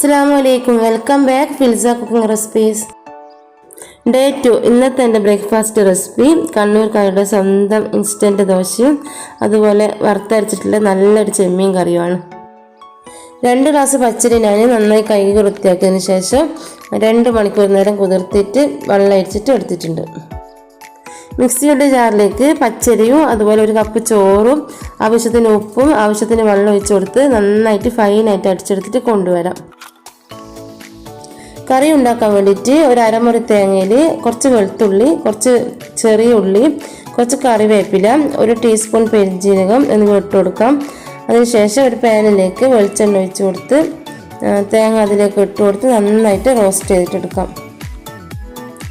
അസ്സാം വലൈക്കും welcome back Filza cooking recipes day two ഇന്നത്തെ എന്റെ ബ്രേക്ക്ഫാസ്റ്റ് റെസിപ്പി കണ്ണൂർക്കാരുടെ സ്വന്തം ഇൻസ്റ്റന്റ് ദോശയും അതുപോലെ വറുത്തരച്ചിട്ടുള്ള നല്ലൊരു ചെമ്മീൻ കറിയുമാണ്. രണ്ട് ഗ്ലാസ് പച്ചരി ഞാൻ നന്നായി കൈ വൃത്തിയാക്കിയതിന് ശേഷം രണ്ട് മണിക്കൂർ നേരം കുതിർത്തിട്ട് വെള്ളം അരിച്ചിട്ട് എടുത്തിട്ടുണ്ട്. മിക്സിയുടെ ജാറിലേക്ക് പച്ചരിയും അതുപോലെ ഒരു കപ്പ് ചോറും ആവശ്യത്തിന് ഉപ്പും ആവശ്യത്തിന് വെള്ളം ഒഴിച്ചു കൊടുത്ത് നന്നായിട്ട് ഫൈനായിട്ട് അടിച്ചെടുത്തിട്ട് കൊണ്ടുവരാം. കറി ഉണ്ടാക്കാൻ വേണ്ടിയിട്ട് ഒരു അരമുറി തേങ്ങയിൽ കുറച്ച് വെളുത്തുള്ളി കുറച്ച് ചെറിയ ഉള്ളി കുറച്ച് കറിവേപ്പില ഒരു ടീസ്പൂൺ പെരിഞ്ജീരകം എന്നിവ ഇട്ട് കൊടുക്കാം. അതിനുശേഷം ഒരു പാനിലേക്ക് വെളിച്ചെണ്ണ ഒഴിച്ച് കൊടുത്ത് തേങ്ങ അതിലേക്ക് ഇട്ട് കൊടുത്ത് നന്നായിട്ട് റോസ്റ്റ് ചെയ്തിട്ടെടുക്കാം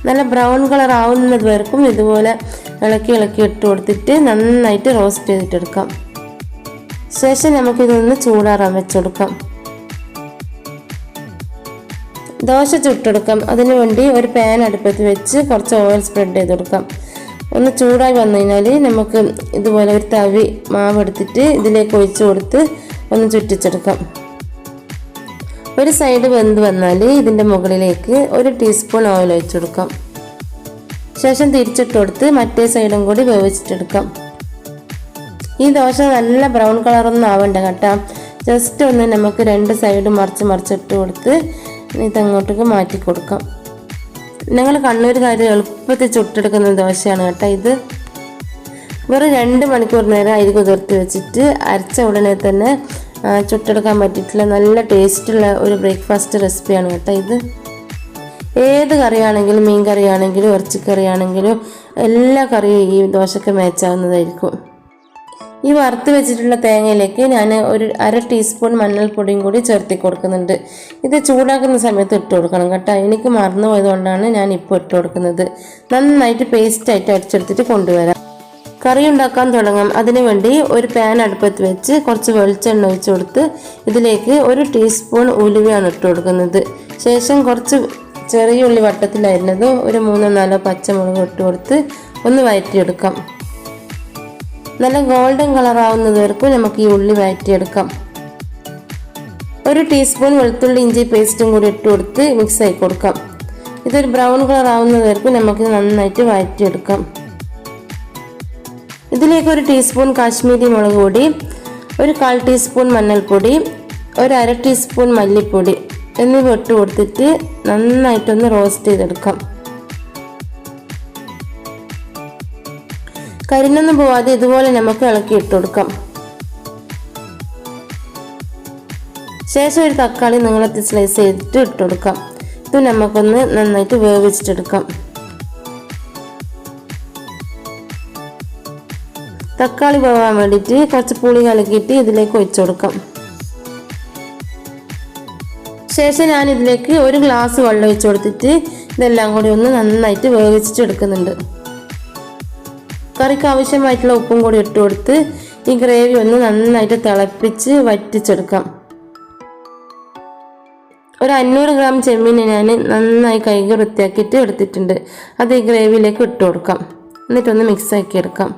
നല്ല ബ്രൗൺ കളർ ആവുന്നത് വരെക്കും ഇതുപോലെ ഇളക്കി ഇളക്കി ഇട്ട് കൊടുത്തിട്ട് നന്നായിട്ട് റോസ്റ്റ് ചെയ്തിട്ടെടുക്കാം ശേഷം നമുക്കിതൊന്ന് ചൂടാറാൻ വെച്ചെടുക്കാം ദോശ ചുട്ടെടുക്കാം. അതിനു വേണ്ടി ഒരു പാൻ അടുപ്പത്ത് വെച്ച് കുറച്ച് ഓയിൽ സ്പ്രെഡ് ചെയ്ത് കൊടുക്കാം. ഒന്ന് ചൂടായി വന്നു കഴിഞ്ഞാൽ നമുക്ക് ഇതുപോലെ ഒരു തവി മാവ് എടുത്തിട്ട് ഇതിലേക്ക് ഒഴിച്ച് കൊടുത്ത് ഒന്ന് ചുറ്റിച്ചെടുക്കാം. ഒരു സൈഡ് വെന്ത് വന്നാൽ ഇതിന്റെ മുകളിലേക്ക് ഒരു ടീസ്പൂൺ ഓയിൽ ഒഴിച്ചു കൊടുക്കാം. ശേഷം തിരിച്ചിട്ട് കൊടുത്ത് മറ്റേ സൈഡും കൂടി വേവിച്ചിട്ടെടുക്കാം. ഈ ദോശ നല്ല ബ്രൗൺ കളറൊന്നും ആവണ്ട കേട്ടോ. ജസ്റ്റ് ഒന്ന് നമുക്ക് രണ്ട് സൈഡും മറിച്ച് മറിച്ചിട്ട് കൊടുത്ത് ഇതങ്ങോട്ടേക്ക് മാറ്റി കൊടുക്കാം. ഞങ്ങൾ കാര്യം എളുപ്പത്തിൽ ചുട്ടെടുക്കുന്ന ദോശയാണ് കേട്ടോ ഇത്. വെറും രണ്ട് മണിക്കൂർ നേരം അരി കുതിർത്തി വെച്ചിട്ട് അരച്ച ഉടനെ തന്നെ ചുട്ടെടുക്കാൻ പറ്റിയിട്ടുള്ള നല്ല ടേസ്റ്റുള്ള ഒരു ബ്രേക്ക്ഫാസ്റ്റ് റെസിപ്പിയാണ് കേട്ടോ ഇത്. ഏത് കറിയാണെങ്കിലും മീൻ കറിയാണെങ്കിലും ഇറച്ചിക്കറിയാണെങ്കിലും എല്ലാ കറിയും ഈ ദോശക്ക് മാച്ചാവുന്നതായിരിക്കും ഈ വറുത്ത് വെച്ചിട്ടുള്ള തേങ്ങയിലേക്ക് ഞാൻ ഒരു അര ടീസ്പൂൺ മഞ്ഞൾപ്പൊടിയും കൂടി ചേർത്തി കൊടുക്കുന്നുണ്ട്. ഇത് ചൂടാക്കുന്ന സമയത്ത് ഇട്ട് കൊടുക്കണം കേട്ടോ. എനിക്ക് മറന്നു പോയതുകൊണ്ടാണ് ഞാൻ ഇപ്പോൾ ഇട്ട് കൊടുക്കുന്നത്. നന്നായിട്ട് പേസ്റ്റായിട്ട് അടിച്ചെടുത്തിട്ട് കൊണ്ടുവരാം. കറി ഉണ്ടാക്കാൻ തുടങ്ങാം. അതിനുവേണ്ടി ഒരു പാൻ അടുപ്പത്ത് വെച്ച് കുറച്ച് വെളിച്ചെണ്ണ ഒഴിച്ച് കൊടുത്ത് ഇതിലേക്ക് ഒരു ടീസ്പൂൺ ഉലുവയാണ് ഇട്ട് കൊടുക്കുന്നത്. ശേഷം കുറച്ച് ചെറിയ ഉള്ളി വട്ടത്തിലായിരുന്നതും ഒരു മൂന്നോ നാലോ പച്ചമുളക് ഇട്ട് കൊടുത്ത് ഒന്ന് വഴറ്റിയെടുക്കാം നല്ല ഗോൾഡൻ കളർ ആവുന്നത് വരെക്കും നമുക്ക് ഈ ഉള്ളി വഴറ്റിയെടുക്കാം. ഒരു ടീസ്പൂൺ വെളുത്തുള്ളി ഇഞ്ചി പേസ്റ്റും കൂടി ഇട്ട് കൊടുത്ത് മിക്സ് ആയി കൊടുക്കാം. ഇതൊരു ബ്രൗൺ കളർ ആവുന്നത് വരെക്കും നമുക്ക് നന്നായിട്ട് വഴറ്റിയെടുക്കാം. ഇതിലേക്ക് ഒരു ടീസ്പൂൺ കാശ്മീരി മുളക് പൊടി ഒരു കാൽ ടീസ്പൂൺ മഞ്ഞൾപ്പൊടി ഒരു അര ടീസ്പൂൺ മല്ലിപ്പൊടി എന്നിവ ഇട്ട് കൊടുത്തിട്ട് നന്നായിട്ടൊന്ന് റോസ്റ്റ് ചെയ്തെടുക്കാം. കരിഞ്ഞൊന്നും പോവാതെ ഇതുപോലെ നമുക്ക് ഇളക്കി ഇട്ട് കൊടുക്കാം. ശേഷം ഒരു തക്കാളി നീളത്തിൽ സ്ലൈസ് ചെയ്തിട്ട് ഇട്ട് കൊടുക്കാം. ഇത് നമുക്കൊന്ന് നന്നായിട്ട് വേവിച്ചിട്ടെടുക്കാം. തക്കാളി പോകാൻ വേണ്ടിയിട്ട് കുറച്ച് പുളി കലക്കിയിട്ട് ഇതിലേക്ക് ഒഴിച്ചു കൊടുക്കാം. ശേഷം ഞാൻ ഇതിലേക്ക് ഒരു ഗ്ലാസ് വെള്ളം ഒഴിച്ചു കൊടുത്തിട്ട് ഇതെല്ലാം കൂടി ഒന്ന് നന്നായിട്ട് വേവിച്ചിട്ട് എടുക്കുന്നുണ്ട് കറിക്ക് ആവശ്യമായിട്ടുള്ള ഉപ്പും കൂടി ഇട്ട് കൊടുത്ത് ഈ ഗ്രേവി ഒന്ന് നന്നായിട്ട് തിളപ്പിച്ച് വറ്റിച്ചെടുക്കാം. ഒരു അഞ്ഞൂറ് ഗ്രാം ചെമ്മീനെ ഞാൻ നന്നായി കൈകി വൃത്തിയാക്കിയിട്ട് എടുത്തിട്ടുണ്ട്. അത് ഈ ഗ്രേവിയിലേക്ക് ഇട്ട് കൊടുക്കാം. എന്നിട്ടൊന്ന് മിക്സ് ആക്കി എടുക്കാം.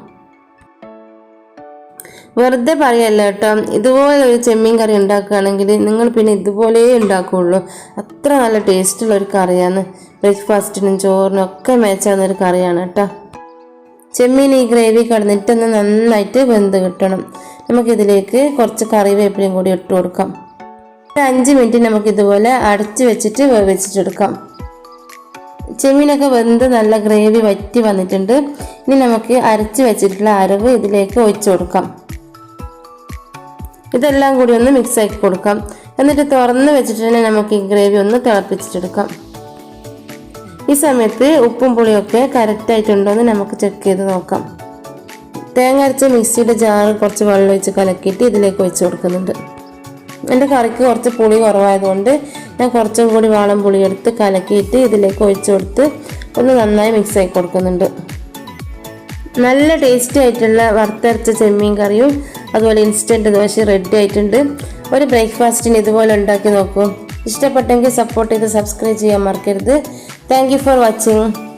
വെറുതെ പറയല്ല കേട്ടോ. ഇതുപോലെ ഒരു ചെമ്മീൻ കറി ഉണ്ടാക്കുകയാണെങ്കിൽ നിങ്ങൾ പിന്നെ ഇതുപോലെ ഉണ്ടാക്കുകയുള്ളൂ. അത്ര നല്ല ടേസ്റ്റുള്ള ഒരു കറിയാണ്. ബ്രേക്ക്ഫാസ്റ്റിനും ചോറിനും ഒക്കെ മേച്ചാവുന്ന ഒരു കറിയാണ് കേട്ടോ. ചെമ്മീൻ ഈ ഗ്രേവി കടന്നിട്ടൊന്ന് നന്നായിട്ട് വെന്ത് കിട്ടണം. നമുക്കിതിലേക്ക് കുറച്ച് കറിവേപ്പിലയും കൂടി ഇട്ട് കൊടുക്കാം. ഒരു അഞ്ച് മിനിറ്റ് നമുക്കിതുപോലെ അടച്ച് വെച്ചിട്ട് വേവിച്ചിട്ടെടുക്കാം. ചെമ്മീനൊക്കെ വെന്ത് നല്ല ഗ്രേവി വറ്റി വന്നിട്ടുണ്ട്. ഇനി നമുക്ക് അരച്ച് വെച്ചിട്ടുള്ള അരവ് ഇതിലേക്ക് ഒഴിച്ചു കൊടുക്കാം. ഇതെല്ലാം കൂടി ഒന്ന് മിക്സ് ആക്കി കൊടുക്കാം. എന്നിട്ട് തുറന്ന് വെച്ചിട്ട് തന്നെ നമുക്ക് ഈ ഗ്രേവി ഒന്ന് തിളപ്പിച്ചിട്ടെടുക്കാം. ഈ സമയത്ത് ഉപ്പും പുളിയൊക്കെ കറക്റ്റായിട്ടുണ്ടോ എന്ന് നമുക്ക് ചെക്ക് ചെയ്ത് നോക്കാം. തേങ്ങ അരച്ച മിക്സിയുടെ ജാറ് കുറച്ച് വെള്ളം ഒഴിച്ച് കലക്കിയിട്ട് ഇതിലേക്ക് ഒഴിച്ച് കൊടുക്കുന്നുണ്ട്. എന്റെ കറിക്ക് കുറച്ച് പുളി കുറവായതുകൊണ്ട് ഞാൻ കുറച്ചും കൂടി വാളം പുളി എടുത്ത് കലക്കിയിട്ട് ഇതിലേക്ക് ഒഴിച്ച് കൊടുത്ത് ഒന്ന് നന്നായി മിക്സ് ആക്കി കൊടുക്കുന്നുണ്ട്. നല്ല ടേസ്റ്റി ആയിട്ടുള്ള വറുത്തരച്ച ചെമ്മീൻ കറിയും അതുപോലെ ഇൻസ്റ്റന്റ് ദോശ റെഡി ആയിട്ടുണ്ട്. ഒരു ബ്രേക്ക്ഫാസ്റ്റിന് ഇതുപോലെ ഉണ്ടാക്കി നോക്കൂ. ഇഷ്ടപ്പെട്ടെങ്കിൽ സപ്പോർട്ട് ചെയ്ത് സബ്സ്ക്രൈബ് ചെയ്യാൻ മറക്കരുത്. Thank for watching